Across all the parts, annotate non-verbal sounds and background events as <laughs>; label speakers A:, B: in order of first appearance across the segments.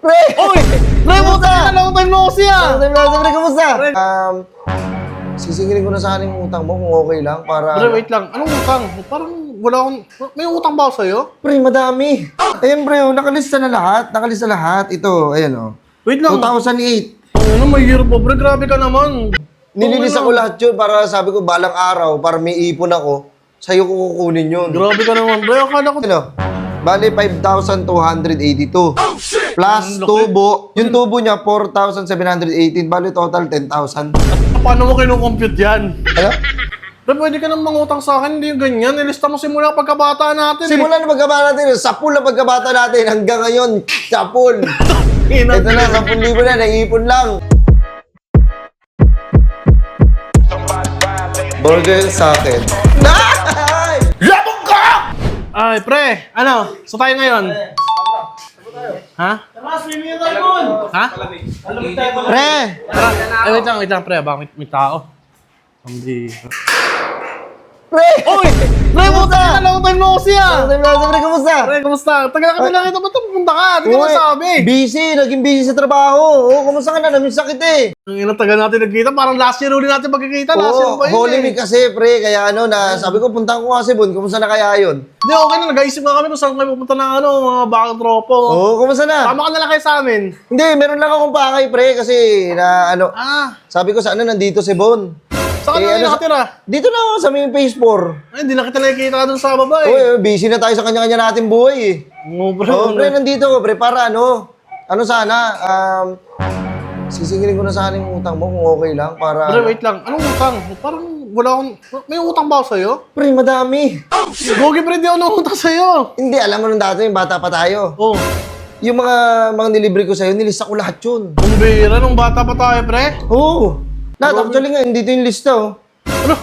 A: Pre!
B: Uy! Pre, buta ka long time no see ah!
A: Tayo pre, kamusta?
B: Pre.
A: Um, sisingilin ko na sana yung utang mo kung okay lang para...
B: Pre, wait lang. Anong utang? Parang wala akong... May utang ba ako sa'yo?
A: Pre, madami. Ayan pre, oh, nakalista na lahat. Nakalista lahat. Ito, ayan oh.
B: Wait lang.
A: 2008.
B: Ano, may year pa, pre. Grabe ka naman.
A: Nililista ko lahat yun para sabi ko balang araw, para may ipon ako, sa'yo ko kukunin yun.
B: Grabe ka naman, pre. Akala ko...
A: Ano? Bali, 5,282. Plus tubo. Yung tubo niya, 4,718. Bali, total 10,000.
B: Paano mo kinukompute yan?
A: Ano?
B: Pre, pwede ka nang mangutang sa akin. Hindi yung ganyan. Nilista mo simula pagkabata natin.
A: Simula na pagkabata natin, sa pool na pagkabata natin, hanggang ngayon, sa pool. <laughs>
B: eh.
A: Ito na, 10,000 na, naipon lang. Burger sa akin. <laughs> Ay!
B: Labog ka! Ay, pre. Ano? So tayo ngayon? Ha? Ha?
A: Pre!
B: Tara. Ay, wait lang, wait lang, pre. Bakit may tao? Hindi.
A: Pre!
B: Uy! Pre, buta ka long time no see ah!
A: Tayo, pre, kamusta?
B: Pre, kamusta? Tagal ka na kita. Ba't pumunta ka? Hindi ka
A: Uy,
B: nasabi.
A: Busy, naging busy sa trabaho. Oo, kumusta ka na? Naming sakit eh.
B: Ang ina tagal natin nagkita. Parang last year ulit natin magkikita. Last year pa yun
A: Holy
B: eh.
A: Week kasi, pre. Kaya ano na, sabi ko, puntahan ko nga si Bon. Kumusta na kaya yun?
B: Hindi, okay na. Nag-aisip na kami kung saan kayo pupunta ng ano, mga bakang tropo.
A: Oo, kumusta na?
B: Tama ka na lang kayo sa amin.
A: Hindi, meron lang akong pakay, pre. Kasi na ano,
B: Ah,
A: sabi ko sa ano, nandito si Bon.
B: Saan
A: Eh,
B: na
A: ano,
B: nakatira?
A: Dito na ako sa may phase 4.
B: Ay, hindi na kita nakikita doon sa baba eh.
A: Uy, busy na tayo sa kanya-kanya nating buhay eh.
B: Oo, pre.
A: Oo, pre, nandito ko, pre, para ano, ano sana, um, sisingilin ko na sana yung utang mo kung okay lang, para...
B: Pre, wait lang. Anong utang? Parang wala akong... May utang ba ako sa'yo?
A: Pre, madami.
B: Gogi, pre, di ako nangutang sa'yo.
A: Hindi, alam mo nung dati, yung bata pa tayo.
B: Oh,
A: Yung mga mga nilibre ko sa'yo, nilista ko lahat yun.
B: kumbira, nung bata pa tayo, pre.
A: Oo. Lahat, actually nga, dito yung lista, oh.
B: Ano?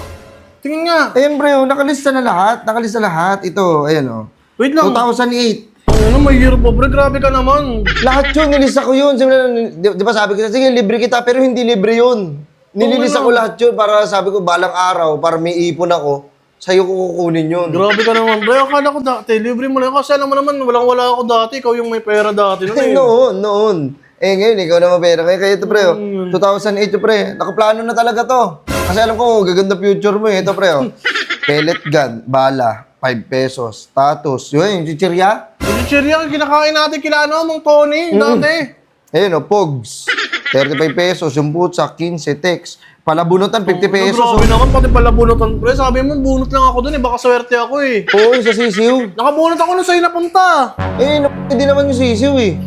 B: Tingin nga.
A: Ayan, oh, nakalista na lahat. Nakalista lahat. Ito, ayan, oh.
B: Wait lang.
A: 2008.
B: Ano, may year pa, pre. Grabe ka naman.
A: Lahat yun, nilista ko yun. Simula, di, di ba sabi ko, sige, libre kita, pero hindi libre yun. Nililista ko lahat yun para sabi ko, balang araw, para may ipon ako, sa'yo ko kukunin yun.
B: Grabe ka naman, pre. Akala ko dati, libre mo lang. Kasi alam mo naman, walang-wala ako dati. Ikaw yung may pera dati. Ano eh. <laughs>
A: noon, noon. Eh ngayon, ikaw na mapera. Kaya kaya ito pre, oh. 2008 ito pre. Nakaplano na talaga to. Kasi alam ko, gaganda future mo eh. Ito pre, oh. <laughs> Pellet gun, bala, 5 pesos, status. Yun, yung chichirya.
B: Yung chichirya, kinakain natin kila ano, Mang Tony, dati.
A: Ayun, oh, pogs. 35 pesos, yung putsa, 15, text. Palabunutan, 50 pesos.
B: Oh, grabe naman, pati pala bunutan, pre. Sabi mo, bunot lang ako dun eh. Baka swerte ako eh.
A: Oo, sa sisiw.
B: Nakabunot ako nung sa'yo napunta.
A: Eh, hindi naman yung sisiw eh.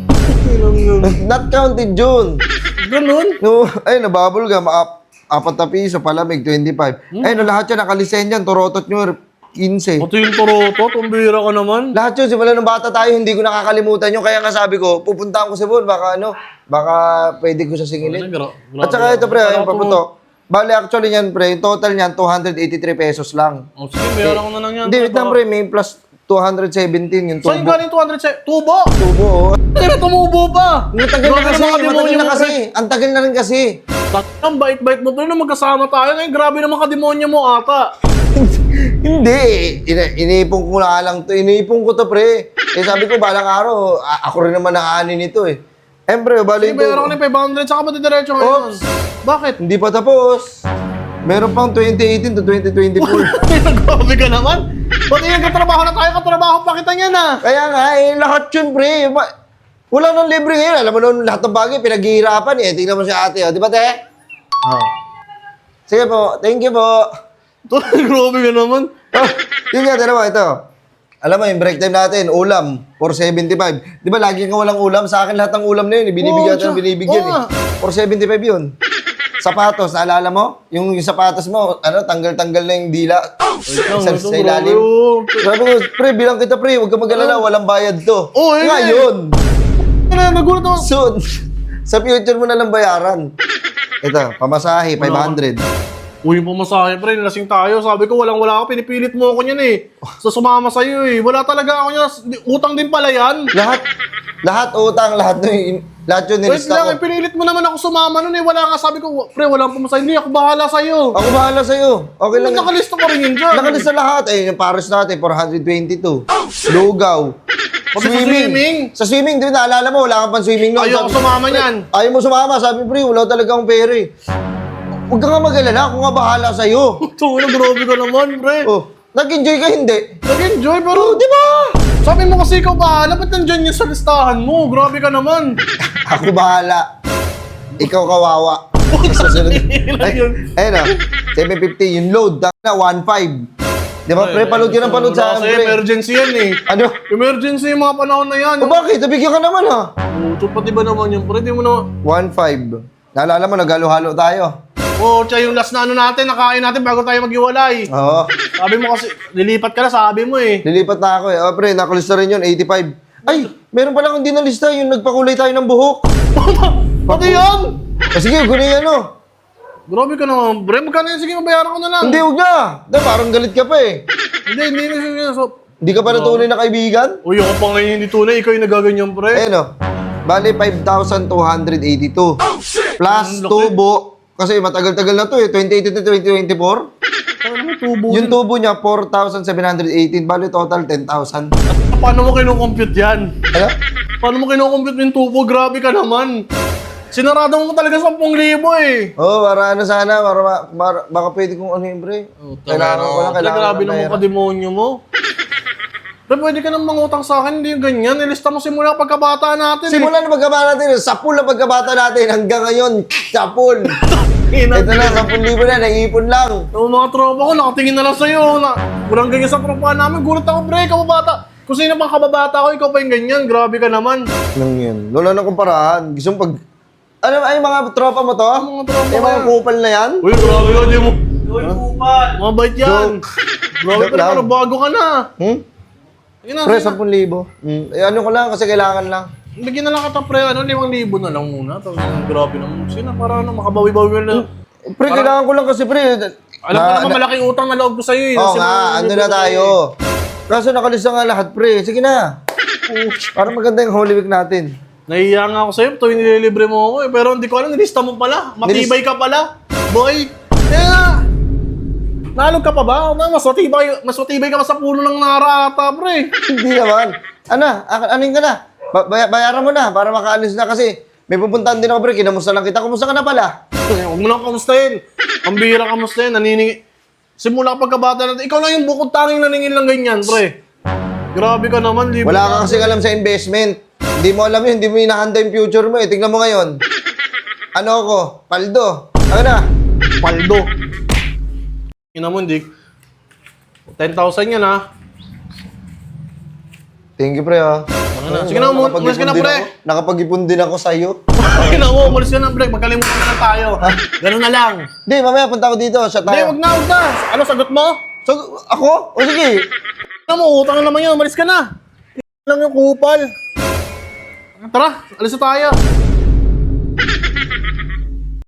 A: <laughs> Not counted yun.
B: Ganun.
A: No, ayun, nabubble gum, ap, apat na piso, palamig, 25. Ayun, no, lahat yan, nakalisen yan, torotot nyo, 15.
B: Pati yung toroto, tumbira ka naman.
A: Lahat yun, simula nung bata tayo, hindi ko nakakalimutan yun. Kaya nga sabi ko, pupuntahan ko si Bon, baka ano, baka pwede ko sa singilin.
B: Gra-
A: At saka ito, pre, yung paputok. Bali, actually yan, pre, yung total niyan, 283 pesos lang.
B: Oh, sige, mayroon ko na lang yan.
A: Hindi, wait lang, pre, may plus 217 yung
B: Saan
A: tubo.
B: galing 200 sa... Tubo!
A: Tubo, oh.
B: Pero tumubo pa!
A: Ang tagal na
B: Grabe
A: kasi,
B: naman
A: matagal na
B: mo,
A: kasi. Ang tagal na rin kasi.
B: pre. Ang bait-bait mo, pero nung magkasama tayo, ngayon grabe naman kademonyo mo ata. <laughs>
A: Hindi, ina iniipon ko na lang to. Iniipon ko to, pre. Eh, sabi ko, balang araw, a- ako rin naman nakaani nito eh. Eh, pre, bali
B: Sige, mayroon ko na yung 500, saka matidiretso ngayon.
A: Oops.
B: Bakit?
A: Hindi pa tapos. Meron pang 2018 to 2024. <laughs>
B: Grabe ka naman. Ba't yung katrabaho na tayo, katrabaho pa kita niyan ah.
A: Kaya nga, eh, lahat yun, pre. Ba- wala nang libre ngayon. Alam mo nun, lahat ng bagay, pinaghihirapan eh. Tingnan mo si ate, oh. di ba, te? Oh. Sige po, thank you po. <laughs>
B: Grabe ka naman.
A: Oh, yun nga, dalawa, ito. Alam mo, yung break time natin, ulam, 475. Di ba, lagi kang walang ulam? Sa akin, lahat ng ulam na yun, binibigyan
B: Oo,
A: at binibigyan
B: Oo
A: eh. 475 yun. Sapatos, naalala mo? Yung, yung sapatos mo, ano, tanggal-tanggal na yung dila. Sa, sa ilalim. Sabi ko, pre, bilang kita, pre, huwag ka mag-alala, walang bayad to.
B: Oo, yun
A: Ngayon,
B: Ano, nagulat ako.
A: soon, sa future mo na lang bayaran. Ito, pamasahe, 500.
B: Uy, pumasahe pre, lasing tayo. Sabi ko, walang-wala ako, pinipilit mo ako niyan eh. So, sumama sa'yo eh. Wala talaga ako niya. Utang din pala yan.
A: Lahat, lahat utang, lahat yun, lahat yun
B: Wait
A: nilista
B: lang,
A: ko.
B: eh, pinilit mo naman ako sumama nun eh. Wala ka. Sabi ko, pre, walang pumasahe. Hindi, ako bahala sa'yo.
A: Ako bahala sa'yo. Okay lang.
B: Nakalista ko rin yun dyan.
A: Nakalista lahat. Eh, yung Paris natin, 422. Lugaw.
B: Sa swimming.
A: Sa swimming, di ba naalala mo, wala kang pang swimming noon.
B: Ayoko
A: Sabi-
B: sumama niyan.
A: Ayaw mo sumama, sabi pre, wala talaga akong pera eh. Huwag ka nga mag-alala, ako nga bahala sa'yo. <laughs>
B: Tungo na, grabe ka naman, pre.
A: oh, nag-enjoy ka hindi?
B: Nag-enjoy, pero...
A: Oh, di ba?
B: Sabi mo kasi ikaw bahala, ba't nandyan yung sa listahan mo? Grabe ka naman. <laughs>
A: Ako bahala. Ikaw kawawa. Susunod. Ay,
B: yun?
A: ayun ah, 750, yung load, na 1.5. Di ba, pre, paload ka ng paload sa akin, pre.
B: emergency yan eh.
A: Ano?
B: Emergency yung mga panahon na yan.
A: O bakit? Nabigyan ka naman ha.
B: Puto, pati ba naman yun, pre? Di mo na...
A: 1.5. Naalala mo, naghalo-halo tayo.
B: Oo, oh, tsaka yung last na ano natin, nakain natin bago tayo maghiwalay.
A: Oo.
B: Sabi mo kasi, lilipat ka na, sabi mo eh.
A: Lilipat na ako eh. Oh, pre, nakulista rin yun, 85. Ay, meron pala akong di nalista, yung nagpakulay tayo ng buhok. <laughs>
B: Pati yan!
A: O sige, kunin yan oh.
B: Grabe ka naman, pre. Magkano yan? Sige, mabayaran ko na lang.
A: Hindi, huwag na. Na, parang galit ka pa eh.
B: Hindi, hindi, hindi. hindi. So,
A: Hindi ka pa na tunay na kaibigan?
B: Uy, ako pa ngayon hindi tunay. Ikaw yung nagaganyan, pre.
A: Ayun oh. Bali, 5,282. Plus
B: Ang laki.
A: tubo. Kasi matagal-tagal na to eh. 2018 to 2024.
B: Ano mo, tubo
A: Yung
B: yun?
A: tubo niya, 4,718. Bali, total 10,000.
B: Paano mo kinukompute yan?
A: Ano?
B: Paano mo kinukompute yung tubo? Grabe ka naman. Sinarado mo talaga 10,000 eh.
A: Oo, oh, para ano sana, para, ma- para- baka pwede kong ano yun, pre. Kailangan ko lang, kailangan
B: Grabe
A: ng
B: naman
A: pera.
B: ka demonyo mo. Pre, pwede ka nang mangutang sa akin, hindi yung ganyan. Nilista mo simula pagkabata natin
A: Simula na pagkabata natin, sa pool na pagkabata natin, hanggang ngayon, sa pool. <laughs>
B: eh. Ina,
A: Ito na, 10,000 na, nag-iipon lang.
B: Yung mga tropa ko, nakatingin na lang sa'yo. Na, walang ganyan sa tropa namin. Gulat ako, pre, ikaw bata. Kung sino pang kababata ko, ikaw pa yung ganyan. Grabe ka naman.
A: Lang yun. Wala na kumparahan. Gusto pag... Ano, ay mga tropa mo to?
B: Mga tropa
A: Yung mga
B: yan.
A: kupal na yan?
B: Uy, grabe ka, di mo. Mga bait yan. Grabe
A: Joke
B: ka
A: lang.
B: bago ka na.
A: Hmm?
B: Na,
A: Pre,
B: sige na.
A: 10,000. Hmm. Eh, ano ko lang, kasi kailangan lang.
B: Bigyan na lang kita, pre. Ano, 5,000 na lang muna. Tapos, grabe naman. Sige na, para ano, makabawi-bawi na.
A: Eh, Pre, kailangan ko lang kasi, pre.
B: Alam ko naman malaking utang na loob ko sa'yo. eh.
A: Oo
B: Kasi
A: nga,
B: mga-
A: ando na tayo. Kaso nakalista nga lahat, pre. Sige na. Para maganda yung Holy Week natin.
B: Nahiya nga ako sa'yo. Tuwing nililibre mo ako eh. Pero hindi ko alam, nilista mo pala. Matibay ka pala. Boy. Kaya nga. Nalog ka pa ba? Na, mas matibay, mas matibay ka pa sa puno ng nara ata, pre. <laughs>
A: Hindi naman. Ano, ak- anin ka na? Ba- bay- bayaran mo na para makaalis na kasi may pupuntahan din ako, pre. Kinamusta lang kita. Kumusta ka na pala?
B: Huwag mo lang kamustahin. Ang bihira kamustahin. Naniningi. Simula pagkabata natin. Ikaw lang yung bukod tanging naningin lang ganyan, pre. Grabe ka naman. Libre
A: Wala ka kasi alam sa investment. Hindi mo alam yun. Hindi mo hinahanda yung future mo eh. Tingnan mo ngayon. Ano ako? Paldo. Ano na?
B: Paldo. Ina mo, hindi. 10,000 yan, ha?
A: Thank you, pre, ha.
B: Ano na? Sige na, umu- umalis ka na, pre.
A: Nakapag-ipon din ako sa'yo.
B: Ina mo, umalis ka na, pre. Magkalimutan na lang tayo. Ganun na lang.
A: Hindi, mamaya punta ako dito. Shot
B: Hindi,
A: tayo.
B: wag na, wag na. Ano, sagot mo?
A: So, ako? O sige.
B: Ano mo, utang na naman yun. Umalis ka na. lang yung kupal. Tara, alis na tayo.